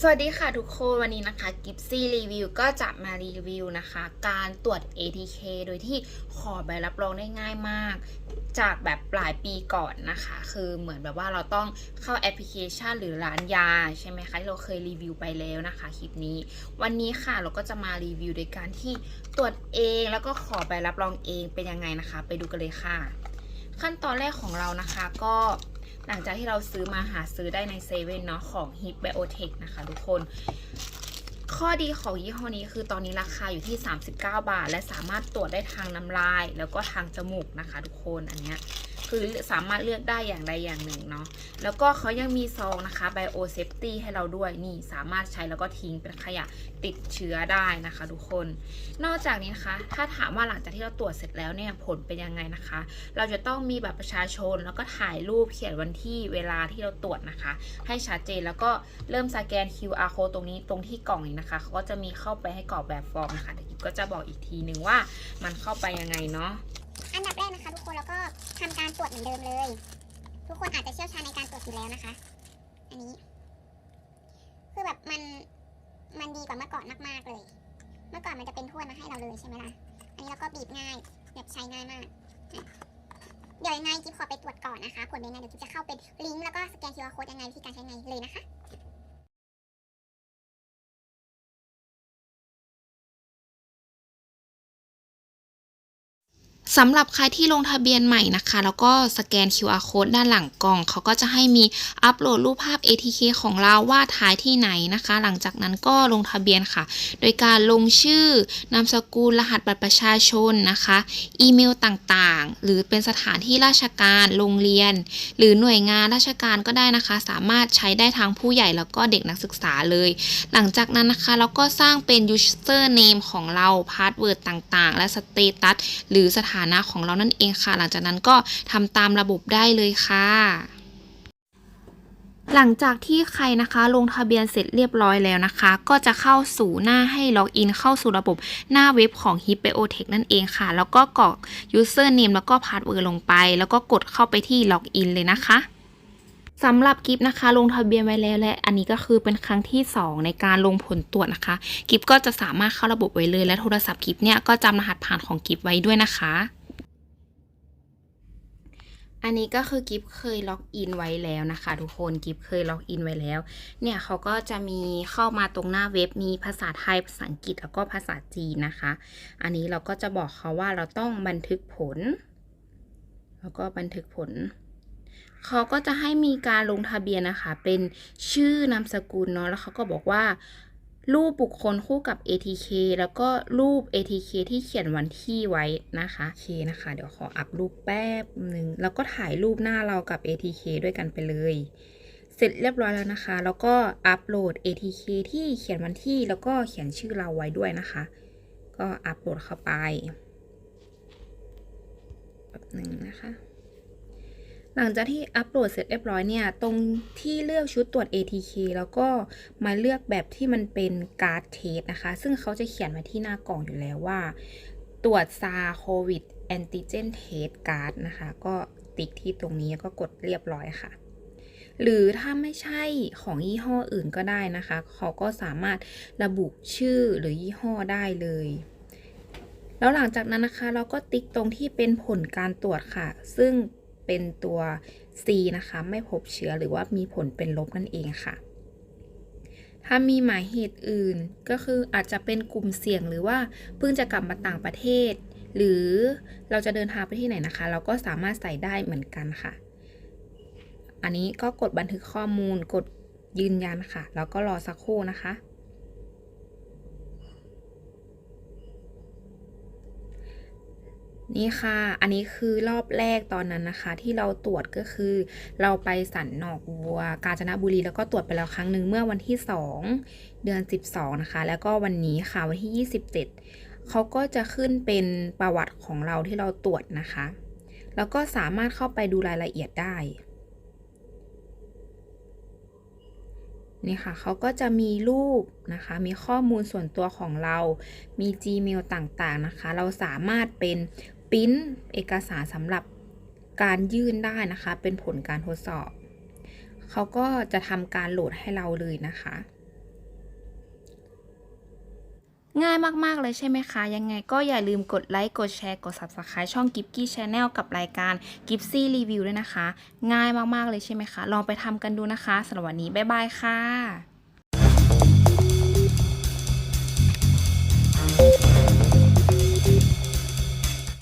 สวัสดีค่ะทุกคนวันนี้นะคะกิฟซี่รีวิวก็จะมารีวิวนะคะ การตรวจ ATK โดยที่ขอใบรับรองได้ง่ายมาก จากแบบปลายปีก่อนนะคะ คือเหมือนแบบว่าเราต้องเข้าแอปพลิเคชันหรือร้านยา ใช่ไหมคะที่เราเคยรีวิวไปแล้วนะคะคลิปนี้ วันนี้ค่ะเราก็จะมารีวิวโดยการที่ตรวจเองแล้วก็ขอใบรับรองเองเป็นยังไงนะคะ ไปดูกันเลยค่ะ ขั้นตอนแรกของเรานะคะก็ หลังจากที่เราซื้อมาหาซื้อได้ในเซเว่นเนาะของ Hip Biotech นะคะทุกคน ข้อดีของยี่ห้อนี้คือตอนนี้ราคาอยู่ที่ 39 บาท และสามารถตรวจได้ทางน้ำลาย แล้วก็ทางจมูกนะคะ ทุกคนอันเนี้ย คือสามารถเลือกได้อย่างใดอย่างหนึ่งเนาะแล้วก็เขายังมีซองนะคะ Bio Safety ให้เราด้วยนี่สามารถใช้แล้วก็ทิ้งเป็นขยะติดเชื้อได้นะคะ ทุกคน นอกจากนี้นะคะ ถ้าถามว่าหลังจากที่เราตรวจเสร็จแล้วเนี่ยผลเป็นยังไงนะคะ เราจะต้องมีบัตรประชาชนแล้วก็ถ่ายรูปเขียนวันที่เวลาที่เราตรวจนะคะ ให้ชัดเจนแล้วก็เริ่มสแกน QR code ตรงนี้ตรงที่กล่องนี้นะคะเขาก็จะมีเข้าไปให้กรอกแบบฟอร์มนะคะเดี๋ยวกิ๊บก็จะบอกอีกทีนึงว่ามันเข้าไปยังไงเนาะ อันดับแรกนะคะ ทุกคนแล้วก็ทำการตรวจเหมือนเดิมเลย ทุกคนอาจจะเชี่ยวชาญในการตรวจอยู่แล้วนะคะ อันนี้ คือแบบมันมันดีกว่าเมื่อก่อนมากๆเลย เมื่อก่อนมันจะเป็นถ้วยมาให้เราเลยใช่ไหมล่ะ อันนี้เราก็บีบง่ายแบบใช้ง่ายมาก เดี๋ยวยังไงกิ๊บขอไปตรวจก่อนนะคะ ผลเป็นยังไงเดี๋ยวกิ๊บจะเข้าเป็นลิงก์แล้วก็สแกน QR code ยังไงวิธีการใช้ไงเลยนะคะ สำหรับใครที่ลงทะเบียนใหม่นะคะ แล้วก็สแกน QR code ด้านหลังกล่อง เขาก็จะให้มีอัปโหลดรูปภาพ ATK ของเราว่าถ่ายที่ไหนนะคะ หลังจากนั้นก็ลงทะเบียนค่ะ โดยการลงชื่อนามสกุลรหัสบัตรประชาชนนะคะ อีเมลต่างๆ หรือเป็นสถานที่ราชการโรงเรียน หรือหน่วยงานราชการก็ได้นะคะ สามารถใช้ได้ทั้งผู้ใหญ่แล้วก็เด็กนักศึกษาเลย หลังจากนั้นนะคะเราก็สร้างเป็น username ของเรา password ต่างๆ และ status หรือสถานานะของเรานั่นเองค่ะ หลังจากนั้นก็ทำตามระบบได้เลยค่ะหลังจากที่ใครนะคะลงทะเบียนเสร็จเรียบร้อยแล้วนะคะ ก็จะเข้าสู่หน้าให้ล็อกอินเข้าสู่ระบบหน้าเว็บของ h i p b i o t e c h นั่นเองค่ะ แล้วก็กรอก username แล้วก็ password ลงไป แล้วก็กดเข้าไปที่ล็อกอินเลยนะคะ สำหรับกิฟนะคะ ลงทะเบียนไว้แล้วและ อันนี้ก็คือเป็นครั้งที่ 2 ในการลงผลตรวจนะคะ กิฟก็จะสามารถเข้าระบบไว้เลย และโทรศัพท์กิฟเนี่ยก็จำรหัสผ่านของกิฟไว้ด้วยนะคะ อันนี้ก็คือกิฟเคยล็อกอินไว้แล้วนะคะ ทุกคนกิฟเคยล็อกอินไว้แล้ว เนี่ยเขาก็จะมีเข้ามาตรงหน้าเว็บมีภาษาไทยภาษาอังกฤษแล้วก็ภาษาจีนนะคะ อันนี้เราก็จะบอกเขาว่าเราต้องบันทึกผล แล้วก็บันทึกผล เขาก็จะให้มีการลงทะเบียนนะคะ เป็นชื่อนามสกุลเนาะแล้วเขาก็บอกว่า รูปบุคคลคู่กับ ATK แล้วก็รูป ATK ที่เขียนวันที่ไว้นะคะโอเคนะคะ เดี๋ยวขออัพรูปแป๊บหนึ่งแล้วก็ถ่ายรูปหน้าเรากับ ATK ด้วยกันไปเลยเสร็จเรียบร้อยแล้วนะคะ แล้วก็อัปโหลด ATK ที่เขียนวันที่แล้วก็เขียนชื่อเราไว้ด้วยนะคะ ก็อัปโหลดเข้าไป แบบหนึ่งนะคะ หลังจากที่อัปโหลดเสร็จเรียบร้อยเนี่ย ตรงที่เลือกชุดตรวจ ATK แล้วก็มาเลือกแบบที่มันเป็นการ์ดเทสนะคะ ซึ่งเขาจะเขียนไว้ที่หน้ากล่องอยู่แล้วว่า ตรวจซาโควิดแอนติเจนเทสการ์ดนะคะ ก็ติ๊กที่ตรงนี้ก็กดเรียบร้อยค่ะ หรือถ้าไม่ใช่ของยี่ห้ออื่นก็ได้นะคะ เขาก็สามารถระบุชื่อหรือยี่ห้อได้เลยแล้วหลังจากนั้นนะคะเราก็ติ๊กตรงที่เป็นผลการตรวจค่ะ ซึ่ง เป็นตัว C นะคะ ไม่พบเชื้อหรือว่ามีผลเป็นลบนั่นเองค่ะ ถ้ามีหมายเหตุอื่นก็คืออาจจะเป็นกลุ่มเสี่ยงหรือว่าเพิ่งจะกลับมาต่างประเทศ หรือเราจะเดินทางไปที่ไหนนะคะ เราก็สามารถใส่ได้เหมือนกันค่ะ อันนี้ก็กดบันทึกข้อมูลกดยืนยันค่ะ แล้วก็รอสักครู่นะคะ นี่ค่ะ อันนี้คือรอบแรกตอนนั้นนะคะ ที่เราตรวจก็คือ เราไปสันนอกวัว กาญจนบุรีแล้วก็ตรวจไปแล้วครั้งหนึ่งเมื่อวันที่ 2 เดือน 12 นะคะ แล้วก็วันนี้ค่ะวันที่ 27 เขาก็จะขึ้นเป็นประวัติของเราที่เราตรวจนะคะ แล้วก็สามารถเข้าไปดูรายละเอียดได้นี่ค่ะเขาก็จะมีรูปนะคะ มีข้อมูลส่วนตัวของเรา มี Gmail ต่างๆนะคะ เราสามารถเป็น พิมพ์เอกสารสำหรับการยื่นได้นะคะ เป็นผลการทดสอบ เขาก็จะทำการโหลดให้เราเลยนะคะ ง่ายมาก ๆ เลยใช่ไหมคะ ยังไงก็อย่าลืมกดไลค์ กดแชร์ กด Subscribe ช่องกิฟกี้ชาแนลกับรายการกิฟซี่รีวิวด้วยนะคะ ง่ายมาก ๆ เลยใช่ไหมคะ ลองไปทำกันดูนะคะสำหรับวันนี้ บ๊ายบายค่ะ